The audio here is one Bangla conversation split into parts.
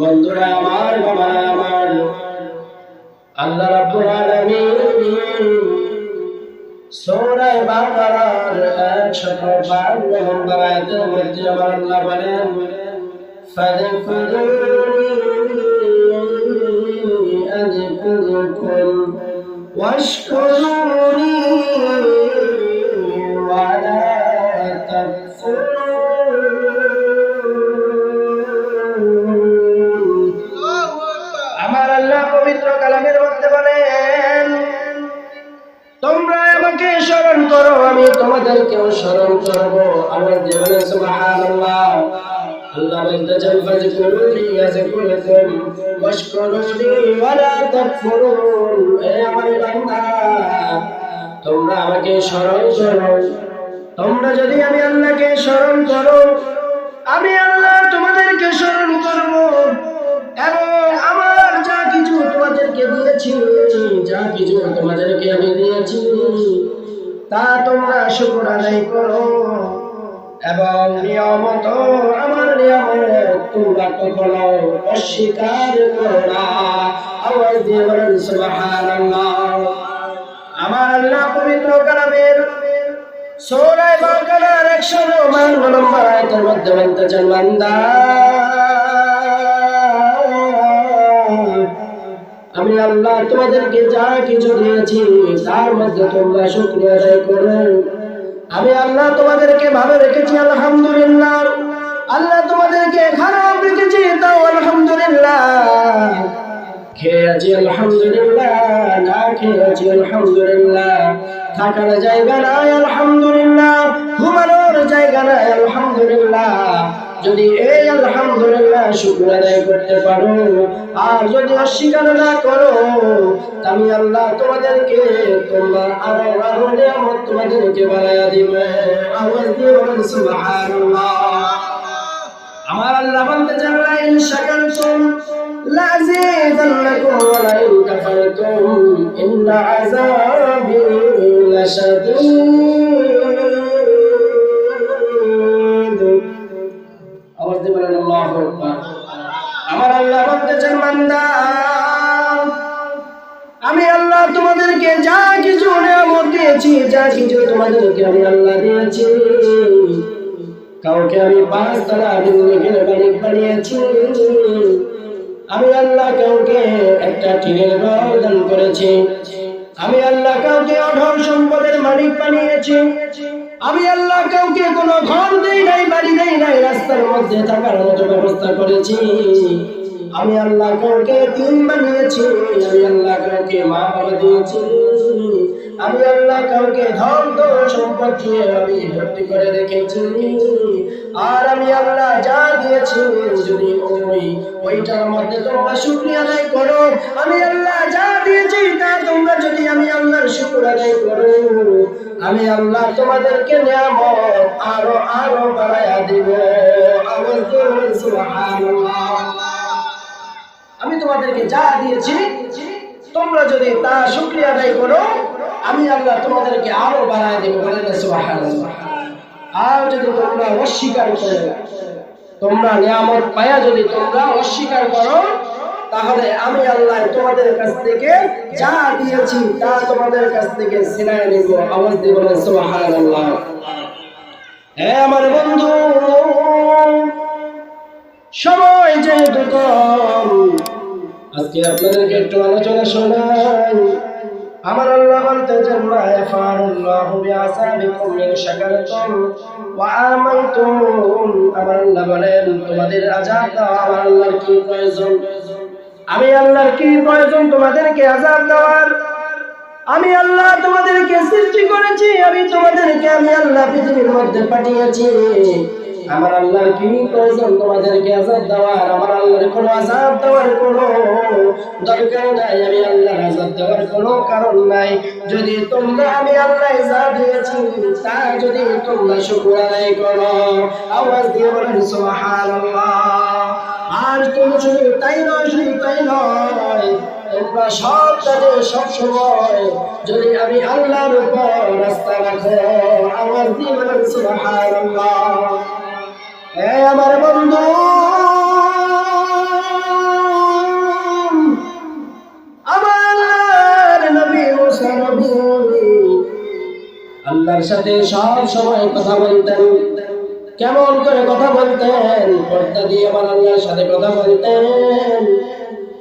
বন্ধুরা আমার বাবা আমার আল্লাহ রাব্বুল আলামিন সূরা বাকারার 152 নম্বর আয়াতের মধ্যে আমার আল্লাহ বলেন فاذكروني أذكركم واشكروني ولا تكفرون আমি তোমাদেরকেও স্মরণ করব। আমার জীবনে সুবহানাল্লাহ। তোমরা আমাকে স্মরণ তোমরা যদি আমি স্মরণ করো, আমি আল্লাহ তোমাদেরকে স্মরণ করব। এবং আমার যা কিছু তোমাদেরকে দিয়েছি, যা কিছু তোমাদেরকে আমি দিয়েছি তা তোমরা শুকর করো। এবং নিয়মত আমার নিয়মের তোমরা কখনো অস্বীকার করো না। আওয়াজ দিয়ে বলেন, সুবহানাল্লাহ। আমার আল্লাহ পবিত্র কালামের সূরায়ে বাকারার 152 নম্বর আয়াতের মধ্যে বলতেছেন বান্দা। আমি আল্লাহ তোমাদেরকে যা কিছু দিয়েছি, তার মধ্যে তোমরা শুকরিয়া আদায় করো। আমি আল্লাহ তোমাদেরকে ভালো রেখেছি, আলহামদুলিল্লাহ। আল্লাহ তোমাদেরকে খারাপ রেখেছি, তাও আলহামদুলিল্লাহ। খেয়ে আলহামদুলিল্লাহ। না খেয়ে আলহামদুলিল্লাহ। থাকার জায়গা নাই, আলহামদুলিল্লাহ। ঘুমানোর জায়গা নাই, আলহামদুলিল্লাহ। যদি এই আলহামদুলিল্লাহ শুক্র আদায় করতে পারো, আর যদি অস্বীকার না করো আমি আল্লাহ তোমাদেরকে তোমরা আরও আরও নিয়ামত তোমাদেরকে বাড়াইয়া দিবে। আমার আল্লাহ বলতে চান লা ইন শাকারতুম লাযীদান্নাকুম ওয়া লা ইন কাফারতুম, ইন্না আযাবি লাশাদীদ। আল্লাহ আমি আল্লাহ তোমাদেরকে যা কিছু নিয়ামত দিয়েছি, যা কিছু তোমাদেরকে আমি আল্লাহ দিয়েছি, কাউকে আমি পাঁচ তারা বিল্ডিংয়ের বাড়ি বানিয়েছি। আমি আল্লাহ কাউকে একটা টিনের ঘর দান করেছি। আমি আল্লাহ কাউকে অঢল সম্পদের মালিক বানিয়েছি। আমি আল্লাহ কাউকে কোনো ঘর দেই নাই, বাড়ি দেই নাই, রাস্তার মধ্যে থাকার মতো ব্যবস্থা করেছি। আমি আল্লাহ কাউকে দিন বানিয়েছি, আমি আল্লাহ কাউকে মা বাবা দিয়েছি। আমি আল্লাহ কাউকে ধন দিয়ে আমি ভর্তি করে রেখেছি। আর আমি আল্লাহ যা দিয়েছি, যদি ওই ওইটার মধ্যে তোমরা শুক্রিয়া আদায় করো, আমি আল্লাহ যা দিয়েছি, তা তোমরা যদি আমি আল্লাহর শুক্র আদায় করো, আমি আল্লাহ তোমাদেরকে নিয়ামত আরও আরও বাড়াইয়া দিব। দিয়ে বলেন সুবহানাল্লাহ। আমি তোমাদেরকে যা দিয়েছি, তোমরা যদি তা শুক্রিয়া আদায় করো, আমি আল্লাহ তোমাদেরকে আরও বাড়ায় দেবো বলে আর যদি তোমরা অস্বীকার করো, তোমরা নিয়ামত পায়া যদি তোমরা অস্বীকার করো, তাহলে আমি আল্লাহ তোমাদের কাছ থেকে যা দিয়েছি, তা তোমাদের কাছ থেকে ছিনায় নেব দিয়ে বলেন, সুবহানাল্লাহ। হে আমার বন্ধু, সময় যেহেতু কম আজকে আপনাদেরকে একটু আলোচনা শোনাই। আমার আল্লাহ শাকারতুম ওয়া আমানতুম। আমার আল্লাহ বলেন, তোমাদের আমার আল্লাহর কি প্রয়োজন? আমি আল্লাহর কি প্রয়োজন তোমাদেরকে আযাব দেওয়ার? আমি আল্লাহ তোমাদেরকে সৃষ্টি করেছি, আমি তোমাদেরকে, আমি আল্লাহ পৃথিবীর মধ্যে পাঠিয়েছি। আমার আল্লাহর কি প্রয়োজন? তোমাদেরকে আজাব দেওয়ার, আমার আল্লাহর কোনো আজাব দেওয়ার কোনো দরকার নাই। আমি আল্লাহর আজাব দেওয়ার কোনো কারণ নাই। যদি তোমরা আমি আল্লাহ যা দিয়েছি, তা যদি তোমরা শুকর আদায় করো। আওয়াজ দিয়ে বলেন, সুবহানাল্লাহ। আর তুমি শুধু তাই নয়, শুধু তাই নয়, তোমরা সব কাজে সব সময় যদি আমি আল্লাহর উপর রাস্তা রাখো, আওয়াজ দিয়ে বলেন, সুবহানাল্লাহ। হে আমার বন্ধু। আমার নবী মুসা নবী। আল্লাহর সাথে সব সময় কথা বলতেন। কেমন করে কথা বলতেন? পর্দা দিয়ে আমার আল্লাহর সাথে কথা বলতেন।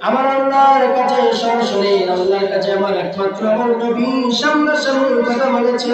আমার আল্লাহর কাছে সরাসরি, আল্লাহর কাছে আমার একমাত্র আমার নবী সামনাসামনি কথা বলেছে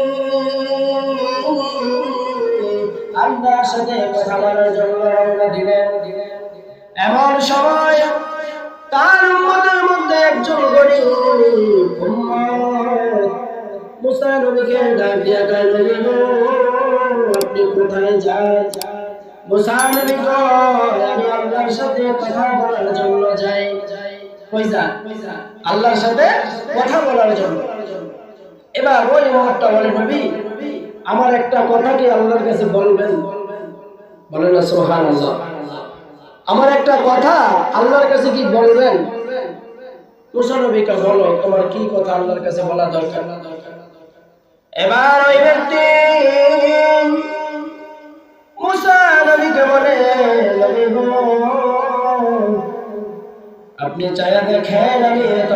আল্লাহর সাথে কথা বলার জন্য রওনা দিলেন। এমন সময় তার মধ্যে একজন আপনি কোথায় যান? আল্লাহর সাথে কথা বলার জন্য বলে আমার একটা কথা কি আল্লাহর কাছে বলবেন? বলেন না, সুবহানাল্লাহ। আমার একটা কথা, আল্লাহর কাছে কি বলবেন? তোমার কি কথা আল্লাহর কাছে বলা এবার বলে আপনি চায়া দেখেন, আমি এত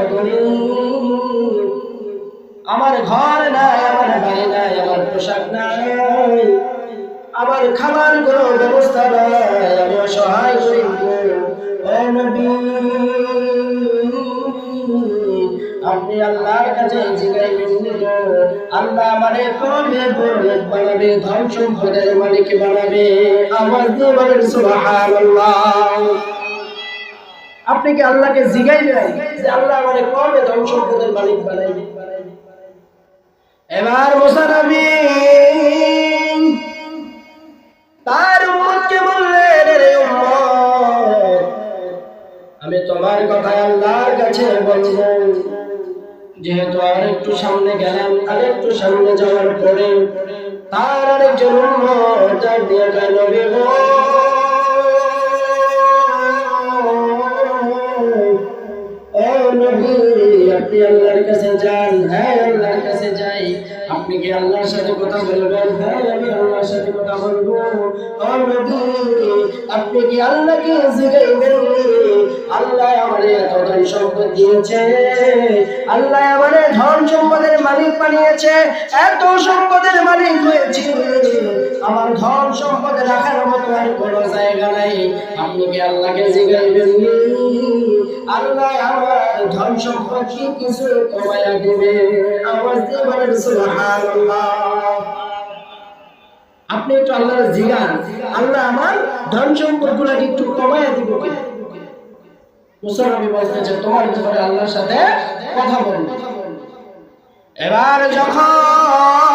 আমার ঘর নাই, আমার বাড়ি নাই, আমার পোশাক নাই। আমার খাবার কোনো ব্যবস্থা নাই আমি আপনি আল্লাহর কাছে আল্লাহ কবে বানাবে সম্পদের মালিক বানাবে। সুবহানাল্লাহ। আপনি কি আল্লাহকে জিগাইবেন যে আল্লাহ মানে কবে ধন সম্পদের মালিক বানাইবে এবার কাছে যেহেতু আর একটু সামনে গেলাম, আর একটু সামনে যাওয়ার পরে তার আরেকজন উম্মত দিয়ে গেল আপনি আল্লাহর কাছে যান। হ্যাঁ আপনি কি আল্লাহর সাথে কথা বলবেন? হ্যাঁ আমি আল্লাহর সাথে কথা বলব। আপনি কি আল্লাহকে জিগাইবেন আল্লাহ আমারে এত ধন সম্পদ দিয়েছে, আল্লাহ আমারে ধন সম্পদের মালিক বানিয়েছে, এত সম্পদের মালিক হয়েছে। আমার ধন সম্পদ রাখার মতো আর কোনো জায়গা নাই। আপনি কি আল্লাহকে জিগাইবেন ধন আপনি একটু আল্লাহর জিগান। আল্লাহ আমার ধন সম্পদ গুলাকে একটু কমায়া দিব কি? মুসলমানি বলতেছে তোমার আল্লাহর সাথে কথা বলব। এবার যখন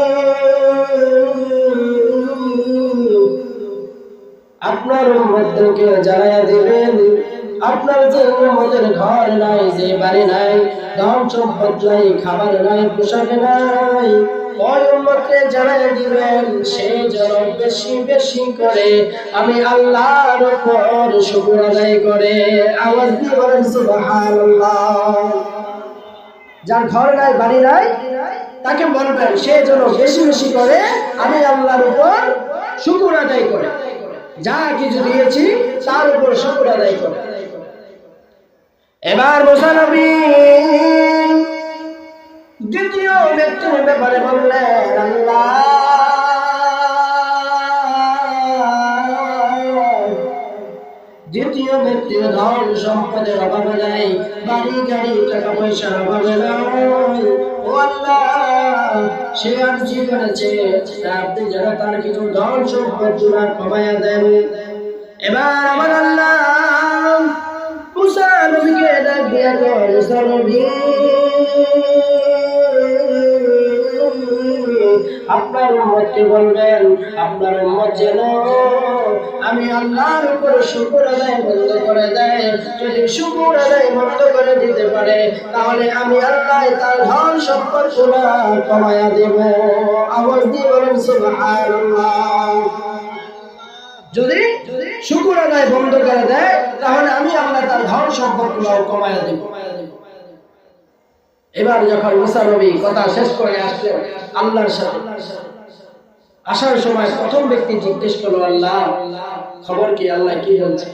আপনার উম্মতকে জানাইয়া দিবেন। আপনার যে উম্মতের ঘর নাই, যে বাড়ি নাই ধন সম্পদ নাই, খাবার নাই, পোশাক নাই, ওই উম্মতকে জানাইয়া দিবেন। সে বেশি বেশি করে আমি আল্লাহর উপর শুকর আদায় করে। আওয়াজ দিয়ে বলেন, সুবহানাল্লাহ। যার ঘর নাই, বাড়ি নাই, তাকে বলবেন, সে যেন বেশি বেশি করে আমি আল্লাহর উপর শুকুর আদায় করে। যা কিছু দিয়েছি, তার উপর শুক্র আদায় করো। এবার মোসা নবী। দ্বিতীয় ব্যক্তির ব্যাপারে বললেন, আল্লাহ। দ্বিতীয় ব্যক্তির ধন সম্পদের অভাবে নাই, বাড়ি, গাড়ি, টাকা পয়সার অভাবে নাই। ও আল্লাহ। সে আর জি করেছে আপনি যারা তার কিছু ধন সম্পদগুলা কমাইয়া দেন। এবার আমার আল্লাহ মুসা নবীকে ডাক দিয়া মুসা নবী আপনার উম্মতকে বলবেন, আপনার উম্মত যেন আমি আল্লাহর উপর শুকুর আদায় বন্ধ করে দেয়। যদি শুকুর আদায় বন্ধ করে দিতে পারে, তাহলে আমি আল্লাহ তার ধন সম্পদগুলা কমায়া দেব। আওয়াজ দিয়ে বলেন যদি শুকুর আদায় বন্ধ করে দেয়, তাহলে আমি আল্লাহ তার ধন সম্পদ কমায়া দেব। এবার যখন মুসা নবী কথা শেষ করে আসলেন আল্লাহর সাথে, আসার সময় প্রথম ব্যক্তি জিজ্ঞেস করল, আল্লাহ, খবর কি? আল্লাহ কি বলছে?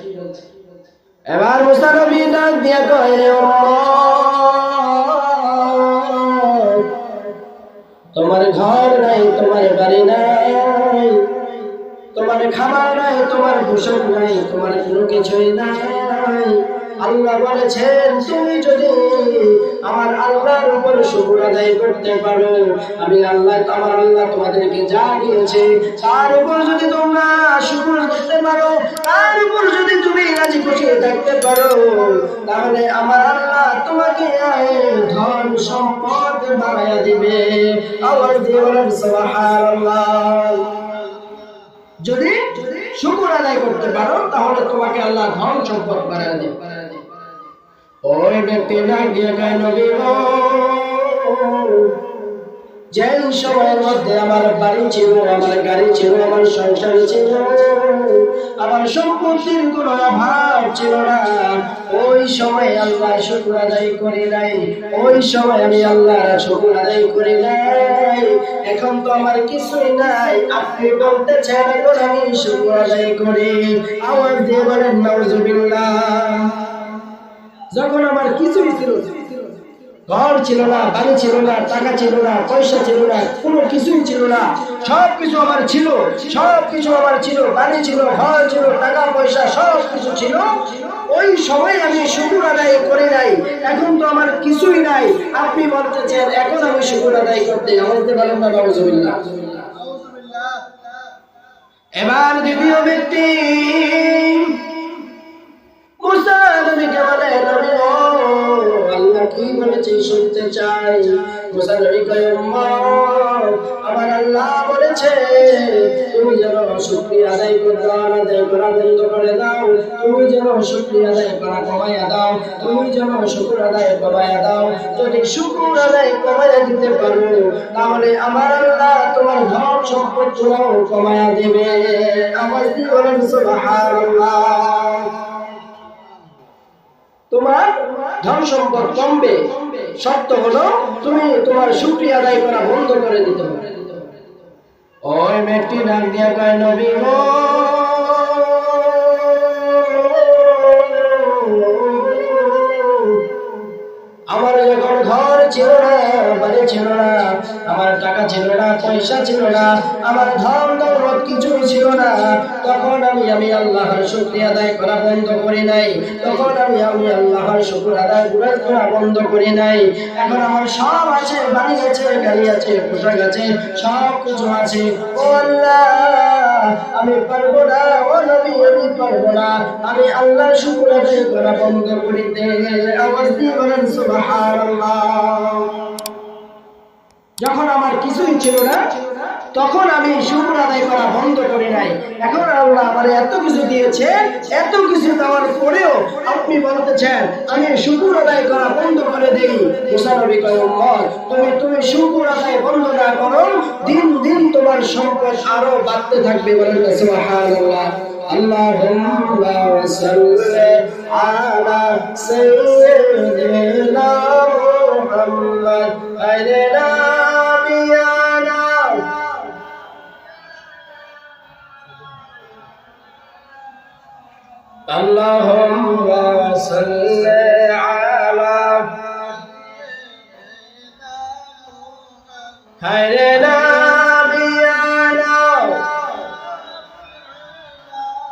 এবার মুসা নবী ডাক দিয়া কয় তোমার ঘর নাই, তোমার বাড়ি নাই, তোমার খাবার নাই, তোমার পোশাক নাই, তোমার কোনো কিছুই নাই আল্লাহ বলেছেন, তুমি যদি আমার আল্লাহর উপর শুকুর আদায় করতে পারো, আমি আল্লাহ, আমার আল্লাহ তোমাদেরকে যা দিয়েছে, তার উপর যদি তোমরা শুকুর করতে পারো, তার উপর যদি তুমি রাজি খুশি থাকতে পারো, তাহলে আমার আল্লাহ তোমাকে ধন সম্পদ বাড়াইয়া দিবে। আবার দিয়ে বলেন যদি শুকুর আদায় করতে পারো, তাহলে তোমাকে আল্লাহ ধন সম্পদ বাড়ায় দেবে। ব্যক্তি ডাক দিয়ে কয় নবী সময়ের মধ্যে আমার বাড়ি ছিল, আমার গাড়ি ছিল, আমার সংসার ছিল, আমার সম্পত্তির কোনো অভাব ছিল না। ওই সময় আল্লাহ শুকুর আদায় করি নাই, ওই সময় আমি আল্লাহ শুকুর আদায় করি নাই। এখন তো আমার কিছুই নাই, আপনি বলতেছেন, এখন আমি শুকুর আদায় করি। আওয়াজ দিয়ে বলেন নাউজুবিল্লাহ। যখন আমার কিছুই ছিল ঘর ছিল না, বাড়ি ছিল না, টাকা ছিল না, পয়সা ছিল না, কোনো কিছুই ছিল না সব কিছু আমার ছিল সব কিছু আমার ছিল, বাড়ি ছিল, ঘর ছিল, টাকা পয়সা সব কিছু ছিল। ওই সময় আমি শুকুর আদায় করে নাই, এখন তো আমার কিছুই নাই। আপনি বলতেছেন, এখন আমি শুকুর আদায় করতে আমাদের বলেন না নজরুল্লাহ এবার দ্বিতীয় ব্যক্তি চাই। আমার আল্লাহ বলেছে, তুমি যেন শুকরিয়া আদায় করে দাও আদায় করা বন্ধ করে দাও। তুমি যেন শুকরিয়া আদায় করা কমাইয়া দাও। তুমি যেন শুকুর আদায় কমাইয়া দাও। যদি শুকুর আদায় কমাইয়া দিতে পারো, তাহলে আমার আল্লাহ তোমার ধন সম্পদগুলো কমাইয়া দেবে। আমার কি বলেন, সুবহানাল্লাহ? তোমার ধন সম্পদ কমবে। শর্ত হলো তুমি তোমার শুক্রিয়া আদায় করা বন্ধ করে দিতে হবে। ওই ব্যক্তি ডাক দিয়া কয় নবী গো। আমার যখন ঘর ছিল না বাড়ি ছিল না আমার টাকা ছিল না পয়সা ছিল না আমার ধন দৌলত কিছুই ছিল না। তখন আমি আমি আল্লাহর শুক্রিয়া আদায় করা বন্ধ করি নাই। তখন আমি আমি আল্লাহর শুক্র আদায় করা করা বন্ধ করি নাই। এখন আমার সব আছে, বাড়ি আছে, গাড়ি আছে, পোশাক আছে, সব কিছু আছে। ও আল্লাহ, আমি পারব না, ও নবী, আমি পারব না। আমি আল্লাহর শুক্র আদায় করা বন্ধ করিতে আওয়াজ দিয়ে সুবহানাল্লাহ। যখন আমার কিছুই ছিল না, তখন আমি শুক্র আদায় করা বন্ধ করি নাই। এখন আল্লাহ আমার এত কিছু দিয়েছে এত কিছু দেওয়ার পরেও আপনি বলতেছেন, আমি শুকুর আদায় করা বন্ধ করে দেই। মুসানবী কয়ম্বর তুমি তুমি শুকুর আদায় বন্ধ না করো, দিন দিন তোমার সম্পদ আরও বাড়তে থাকবে বলেন সুবহানাল্লাহ। আল্লাহুম্মা সাল্লি আলা সাইয়্যিদিনা মুহাম্মদ আলাইহি اللهم صل على خير نبينا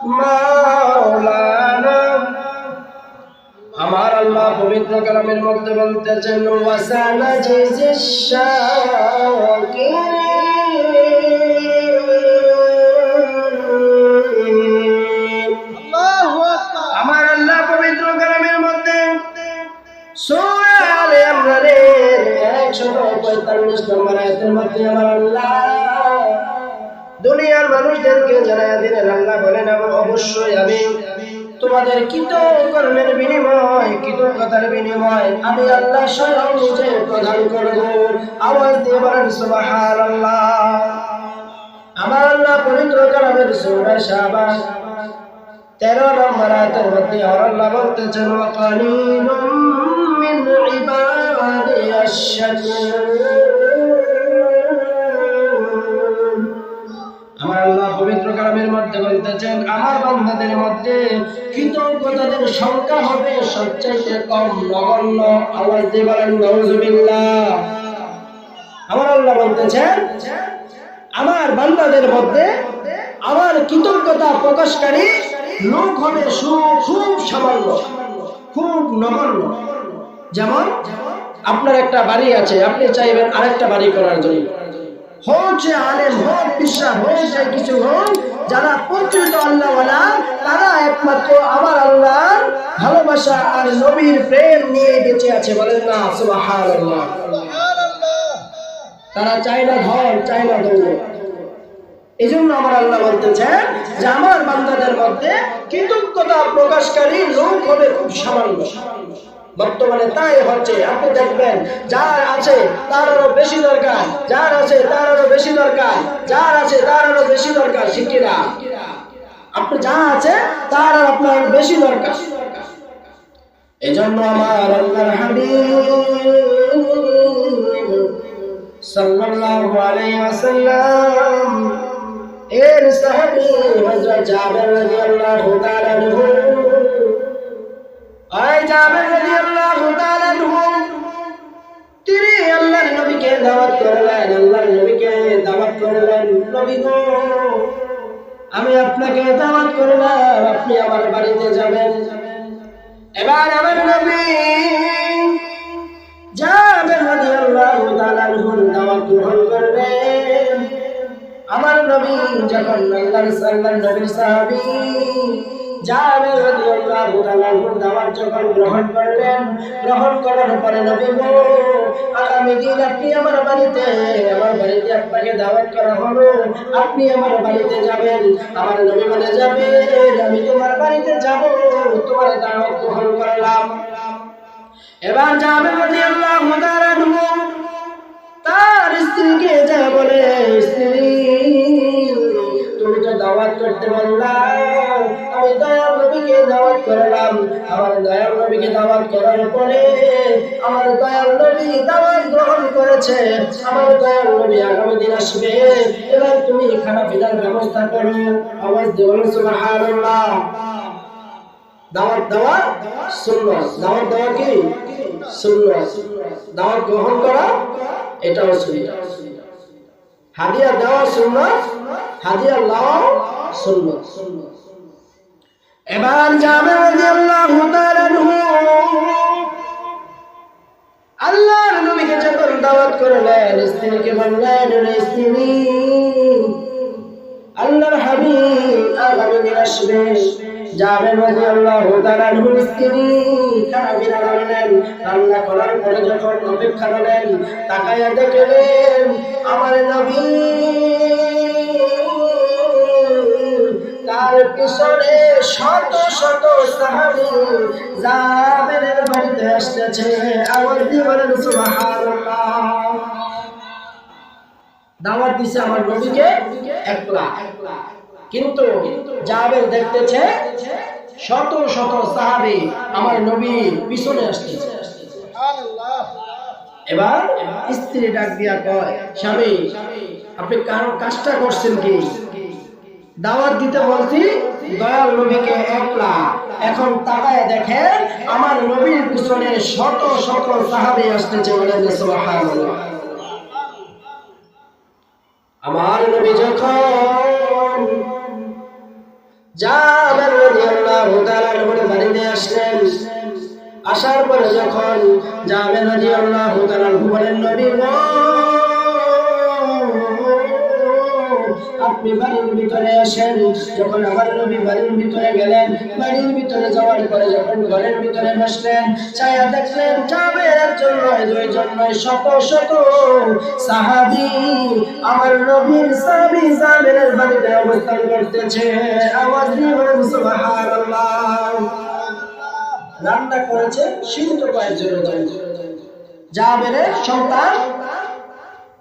مولانا কালামের মধ্যে বলতেছেন ওয়াসানা আমার 145 নম্বর আয়াতের মধ্যে আমার আল্লাহ। দুনিয়ার মানুষদেরকে জানায় দিলেন আল্লাহ বলেন এবং অবশ্যই আমি তোমাদের কৃতকর্মের বিনিময়, কৃতজ্ঞতার বিনিময় আমি আল্লাহ স্বয়ং নিজে প্রদান করব। আওয়াজ দিয়ে বলেন, সুবহানাল্লাহ। আমার আল্লাহ পবিত্র কালামের সূরা শাবা তেরো নম্বর আয়াতের মধ্যে আমার আল্লাহ বলতেছেন আমার আল্লাহ পবিত্র কালামের মধ্যে আমার বান্দাদের মধ্যে কৃতজ্ঞতাদের সংখ্যা হবে সবচাইতে কম নগণ্য। দিয়ে বলেন আমার আল্লাহ আমার বান্দাদের মধ্যে আমার কৃতজ্ঞতা প্রকাশকারী লোক হবে খুব সামান্য, খুব নগণ্য। যেমন আপনার একটা বাড়ি আছে, আপনি চাইবেন আরেকটা বাড়ি করার জন্য। যে আলেম হোক বিশ্বাস কিছু হোক যারা তারা একমাত্র আমার আল্লাহর ভালোবাসা আর নবীর প্রেম নিয়ে বেঁচে আছে বলেন না তারা চায় না ধন, চায় না এই জন্য আমার আল্লাহ বলতেছেন যে আমার বান্দাদের মধ্যে কৃতজ্ঞতা প্রকাশকারী লোক হবে খুব সামান্য। বর্তমানে তাই হচ্ছে, আপনি দেখবেন, যার আছে তার আরও বেশি দরকার, যার আছে তার আরও বেশি দরকার, যার আছে তার আরও বেশি দরকার শিক্ষিরা আপনি যা আছে তার আর আপনার বেশি দরকার। এজন্য আমার আল্লাহর হাবিব সাল্লাল্লাহু আলাইহি ওয়াসাল্লাম, এর সাহাবী হযরত জাবের রাদিয়াল্লাহু তাআলা তিনি নবীকে দাওয়াত করলেন, আল্লাহর নবীকে দাওয়াত করলেন নবী আমি আপনাকে দাওয়াত করলাম, আপনি আমার বাড়িতে যাবেন। এবার আমার নবী যাবেন রাদিয়াল্লাহু তাআলা দাওয়াত গ্রহণ করবেন আমার নবী যখন আল্লাহর সাল্লাল্লাহু নবীর সাহাবী জাবের রাদিয়াল্লাহু দাওয়াত যখন গ্রহণ করলেন। গ্রহণ করার পরে নবী গো আগামী দিন আমার বাড়িতে আমার বাড়িতে দাওয়াত করা হলো। আপনি আমার বাড়িতে যাবেন। আমার নবী বলে, যাবে, আমি তোমার বাড়িতে যাব। তোমার দাওয়াত গ্রহণ করলাম। এবার যাবে রাদিয়াল্লাহু তাআলা তার স্ত্রীকে যা বলে তুমি তো দাওয়াত করতে আমি দয়াল নবীকে দাওয়াত করলাম। আমার দয়াল নবীকে দাওয়াত করার পরে আমার দয়াল নবী দাওয়াত গ্রহণ করেছে। আমার দয়াল নবী আগামী দিন আসবে। এবার তুমি খানা পিনার ব্যবস্থা করো। আমার বলো সুবহানাল্লাহ। দাওয়াত দেওয়া সুন্নাত। দাওয়াত দেওয়া কি? সুন্নাত। দাওয়াত গ্রহণ করা, এটাও সুন্নাত। হাদিয়া দেওয়া সুন্নাত, হাদিয়া লওয়া সুন্নাত। এবার যাবে রাদিয়াল্লাহু তাআলা আল্লাহর নবীকে যখন দাওয়াত করলেন, স্ত্রীকে বললেন স্ত্রী, আল্লাহর হাবিব আগামী দিন আসবে। যাবে রাদিয়াল্লাহু তাআলা আনহুর স্ত্রী খাবিরা বললেন রান্না করার পরে যখন অপেক্ষা করলেন, তাকায়া দেখলেন আমার নবী তার পিছনে শত শত সাহাবী জাবেরের বাড়িতে আসতেছে। দিয়ে বলেন, সুবহানাল্লাহ। দাওয়াত দিছে আমার নবীকে একলা একলা। কিন্তু জাবের দেখতেছে শত শত সাহাবী আমার নবী পিছনে আসতেছে। এবার স্ত্রী ডাক দিয়া কয়, স্বামী, আপনি কারও কাজটা করছেন কি? দাওয়াত দিতে বলছি, দয়াল নবীকে একলা। এখন তাকায় দেখেন আমার নবীর পিছনে শত শত সাহাবী আসতেছে আমার নবী যখন জাবের রাদিয়াল্লাহু তাআলার উপরে বাড়িতে আসলেন আসার পরে যখন জাবের রাদিয়াল্লাহু আল্লাহ বলেন নবী গো, আপনি বাড়ির ভিতরে আসেন, যখন আমার নবী বাড়ির ভিতরে গেলেন, বাড়ির ভিতরে যাওয়ার পরে যখন ঘরের ভিতরে বসলেন, ছায়া দেখলেন যাবে একজন দুইজন নয় শত শত সাহাবি আমার নবীর সাহাবি জাবেরের বাড়িতে অবস্থান করতেছে। আওয়াজ দিয়ে সুবহানাল্লাহ। রান্না করেছে সীমিত কয়েকজনের জন্য। জাবেরের সন্তান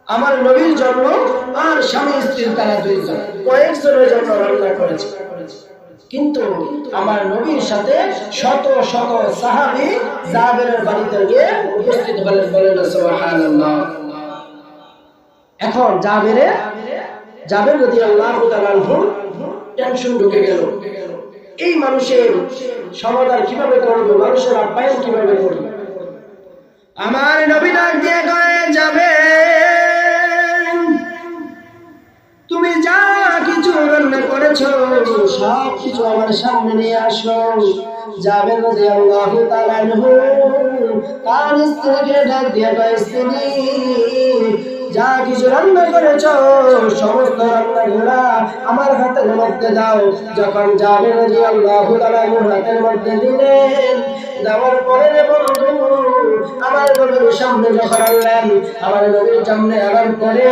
আমার নবীর জন্য আর স্বামী স্ত্রীর তারা দুইজন। কয়েকজনের জন্য রান্না করেছে। কিন্তু আমার নবীর সাথে শত শত সাহাবি জাবেরের বাড়িতে গিয়ে উপস্থিত হলেন বলেন, সুবহানাল্লাহ। এখন জাবেরে, জাবের যদি আল্লাহ টেনশন ঢুকে গেল। এই মানুষের সমাধান কীভাবে করবে? মানুষের আপ্যায়ন কীভাবে করবে? আমার নবী ডাক দিয়ে যাবে করেছ? সব কিছু আমার সামনে নিয়ে আসো। যাবে তার স্ত্রীকে ডাক স্ত্রী, যা কিছু রান্না করেছ, সমস্ত রান্না রান্নাগুলা আমার হাতের মধ্যে দাও। যখন যাবে নদী আল্লাহ হাতের মধ্যে দিলেন, দেওয়ার পরে বন্ধু আমার নবীর সামনে যখন আনলেন, আমার নবীর সামনে আনার পরে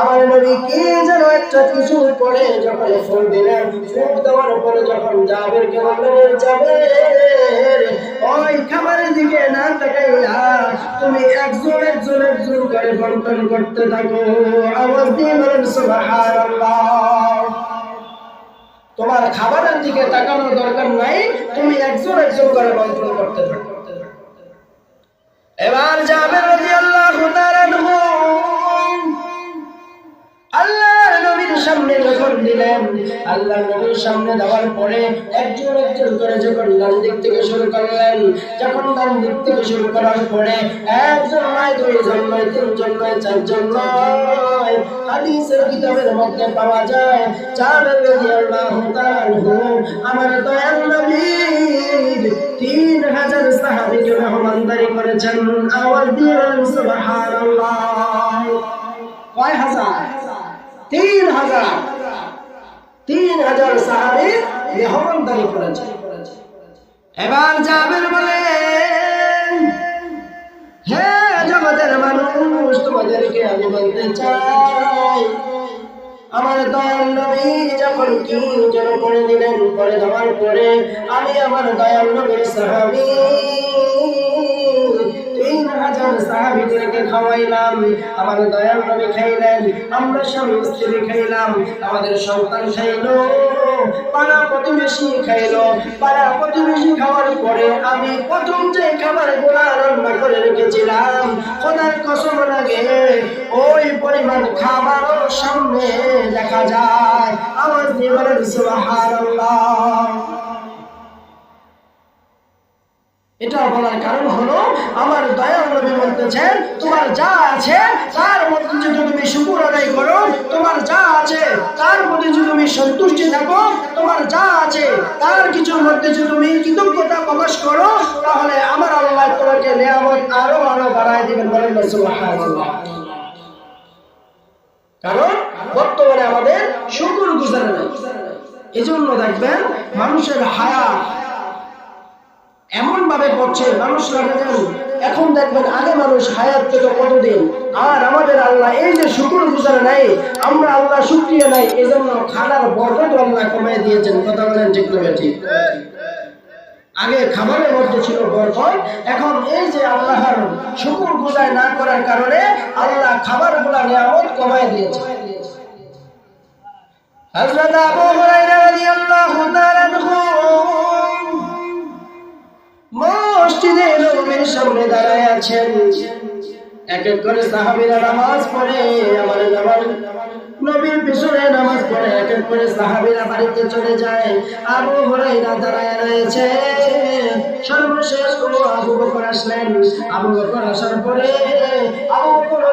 আমার নবী কি যেন একটা কিছু করে যখন ফুল দিলেন, ফুল দেওয়ার পরে যখন যাবের কে যাবে ওই খাবারের দিকে না তাকাইয়া তুমি একজন একজন একজন করে বন্টন করতে থাকো। আওয়াজ দিয়ে বলেন তোমার খাবারের দিকে তাকানোর দরকার নাই, তুমি একজন একজন করে বন্টন করতে থাকো। এবার যাবে রাজি আল্লাহ আল্লাহ সামনে যখন দিলেন। আল্লাহ নবীর সামনে দেওয়ার পরে একজন একজন করে যখন ডান দিক থেকে শুরু করলেন, যখন ডান দিক থেকে শুরু করার পরে একজন নয় দুইজন নয় তিনজন নয় চারজন নয় হাদিসের কিতাবের মধ্যে পাওয়া যায় চার আমার দয়াল নবীর তিন হাজার সাহাবিকে মেহমানদারি করেছেন। আওয়াজ দিয়ে সুবহানাল্লাহ। কয় হাজার? তিন হাজার। তিন হাজার সাহাবি মেহমানদারি করেছেন। এবার যাবেন বলে, হে জগতের মানুষ, তোমাদেরকে আমি আমার দয়াল নবী যখন করে, আমি আমার দয়াল নবীর সাহাবি আমাদের সন্তান খাইলো, পাড়া প্রতিবেশী খাইলো। পাড়া প্রতিবেশী খাওয়ার পরে আমি প্রথম যে খাবারগুলা রান্না করে রেখেছিলাম, খোদার কসম লাগে, ওই পরিমাণ খাবার সামনে দেখা যায়। আমার জীবনের সুবহানাল্লাহ। এটা বলার কারণ হলো, আমার দয়াল নবী বলতেছেন, তোমার যা আছে, তার মধ্যে যদি তুমি শুকুর আদায় করো, তোমার যা আছে, তার মধ্যে যদি তুমি সন্তুষ্টি থাকো, তোমার যা আছে, তার কিছুর মধ্যে যদি তুমি কৃতজ্ঞতা প্রকাশ করো, তাহলে আমার আল্লাহ তোমাকে নিয়ামত আরও আরও বাড়ায় দিবেন বলেন কারণ বর্তমানে আমাদের শুকুর গুজারে নাই। এজন্য দেখবেন মানুষের হায়া এমন ভাবে পড়ছে, মানুষ লাগে এখন দেখবেন আগে মানুষ হায়াত পেত কতদিন? আর আমাদের আল্লাহ এই যে শুকুর গুজার নাই, আমরা আল্লাহ শুক্রিয়া নাই এই জন্য খানার বরকত আল্লাহ কমাই দিয়েছেন। কথা বলেন ঠিক না ঠিক আগে খাবারের মধ্যে ছিল বরকত, এখন এই যে আল্লাহর শুকুর গুজার না করার কারণে আল্লাহ খাবারগুলা নিয়ামত কমাই দিয়েছে হযরত আবু হুরায়রা রাদিয়াল্লাহু তাআলা আনহু মসজিদে নবীর সামনে দাঁড়ায় আছেন। এক এক করে সাহাবীরা নামাজ পড়ে, আমার নামাজ নবীর পিছনে নামাজ পড়ে, এক এক করে সাহাবিরা বাড়িতে চলে যায়। আবু হুরাইরা দাঁড়ায় রয়েছে। সর্বশেষ কোনো আবু বকর আসলেন। আবু বকর আসার পরে আবু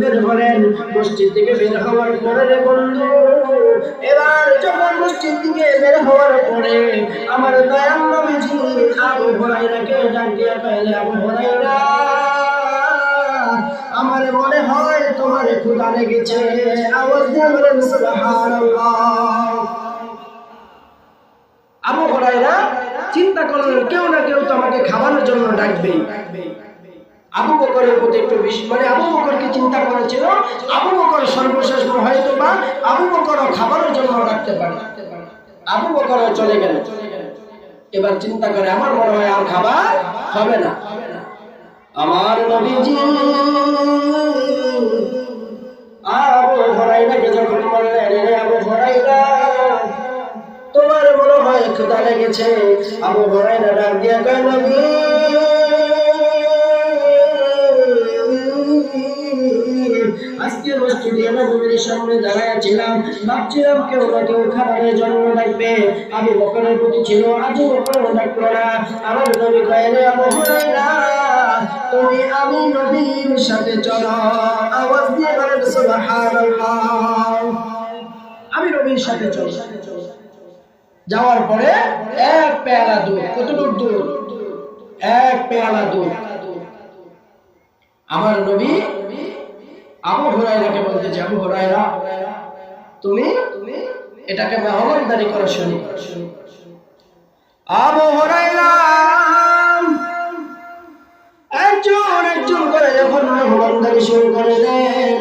বের হলেন মসজিদ থেকে বের হওয়ার পরে রে বন্ধু, এবার যখন মসজিদ থেকে বের হওয়ার পরে আমার দয়াল নবীজি আবু হুরায়রাকে ডাক দিয়ে আবু হুরায়রা, আমার মনে হয় তোমার ক্ষুধা লেগেছে। আওয়াজ দিয়ে বলেন, সুবহানাল্লাহ। আবু হুরায়রা চিন্তা করলেন, কেউ না কেউ তো আমাকে খাওয়ানোর জন্য ডাকবেই। আবু বকরের প্রতি একটু বেশি মানে আবু বকরকে চিন্তা করেছিল আবু বকর সর্বশেষ হয়তো বা, আবু বকরও খাবারের জন্য রাখতে পারে। আবু বকরও চলে গেল। এবার চিন্তা করে, আমার মনে হয় আর খাবার হবে না। আমার নবীজি আবু হরাইরাকে যখন বললেন আবু হরাইরা তোমার মনে হয় ক্ষুধা লেগেছে? আবু হরাইরা ডাক দিয়ে কয়, নবী আজকে মসজিদে নববীর সামনে ভাবছিলাম কেউ না কেউ খাবারের জন্য ডাকবে আমি বকরের প্রতি ছিল আজ বকর ডাকলো না আমার নবী কয়েলে হুরায়রা, তুমি আমি নবীর সাথে চলো। আওয়াজ দিয়ে বলেন আমি নবীর সাথে চলো যাওয়ার পরে এক পেয়ালা দুধ। কতটুক দুধ? এক পেয়ালা দুধ। আমার নবী আবু হুরায়রাকে বলতেছে আবু হুরায়রা, তুমি এটাকে মেহমানদারি করো শুনি। আবু হুরায়রা, একজন একজন করে যখন মেহমানদারি শুরু করে দেন,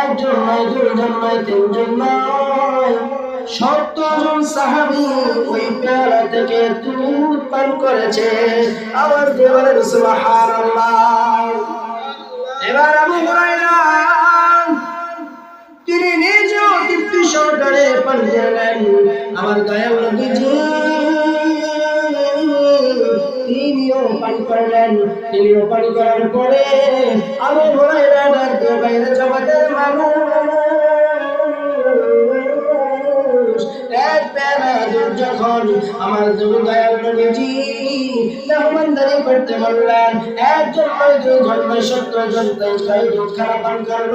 একজন নয়, দুইজন নয়, তিনজন নয় সত্তর জন সাহাবি ওই থেকে দুধ পান করেছে। আবার দেওয়ালের সুবহানাল্লাহ। এবার আবু হুরায়রা তিনি নিজেও তৃপ্তি সহকারে পান করলেন আমার দয়াল নবীজি, তিনিও পান করলেন। তিনিও পান করার পরে আবু হুরায়রা ডাক দিয়ে বাইরে জগতের মানুষ। এক দুধ যখন আমার দয়াল নবীজি মেহমানদারি করতে বললেন, একজন নয় দুজন নয় জন তাই দুধ খানা পান করল।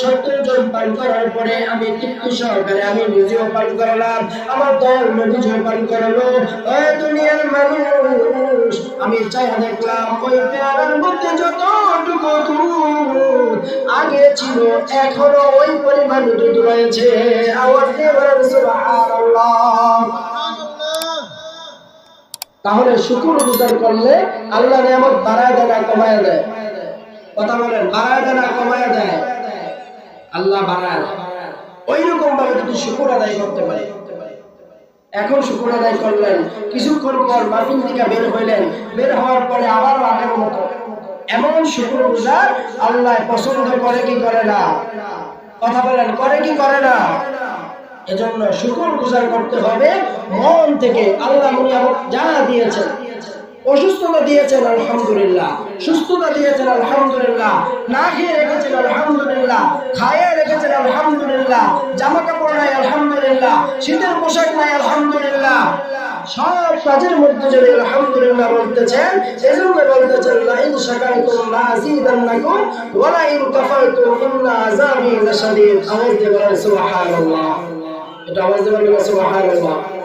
সত্তর জন পান করার পরে আমি তৃপ্তি সহকারে আমি নিজেও পান করলাম, আমার দয়াল নবীজিও পান করল। ওই দুনিয়ার মানুষ, আমি চাই দেখলাম, ওই পেয়ারার মধ্যে যতটুকু আগে ছিল, এখনও ওই পরিমাণ দুধ রয়েছে। আওয়াজ দিয়ে বলেন, সুবহানাল্লাহ। তাহলে শুকুর গুজার করলে আল্লাহ নিয়ামত বাড়ায় দেয় না, কমায় দেয়। কথা বলেন, বাড়ায় দেয় না, কমায় দেয়। আল্লাহ বাড়ায় দেয়। ওই রকম ভাবে যদি শুকুর আদায় করতে পারে। এখন শুকুর আদায় করলেন, কিছুক্ষণ পর মাফিন দিকে বের হইলেন, বের হওয়ার পরে আবার আগের মতো। এমন শুকুর গুজার আল্লাহ পছন্দ করে কি করে না? কথা বলেন, করে কি করে না? এজন্য শুকুর গুজার করতে হবে। মন থেকে আল্লাহ যা দিয়েছেন, অসুস্থতা দিয়েছেন, আলহামদুলিল্লাহ। সুস্থতা দিয়েছেন, আলহামদুলিল্লাহ। না খেয়ে রেখেছেন, আলহামদুলিল্লাহ। খায়ে রেখেছেন, আলহামদুলিল্লাহ। জামা কাপড় নাই, আলহামদুলিল্লাহ। শীতের পোশাক নাই, আলহামদুলিল্লাহ। সব কাজের মধ্যে যদি আলহামদুলিল্লাহ বলতেছেন, এজন্য বলতেছেন লা ইন শাকারতুম লা আযীদান্নাকুম ওয়া লা ইন কাফারতুম ইন্না আযাবি লাশাদীদ। আওয়াজ দিয়ে বলেন, সুবহানাল্লাহ। এটা আওয়াজ দেওয়ার সুবহানাল্লাহ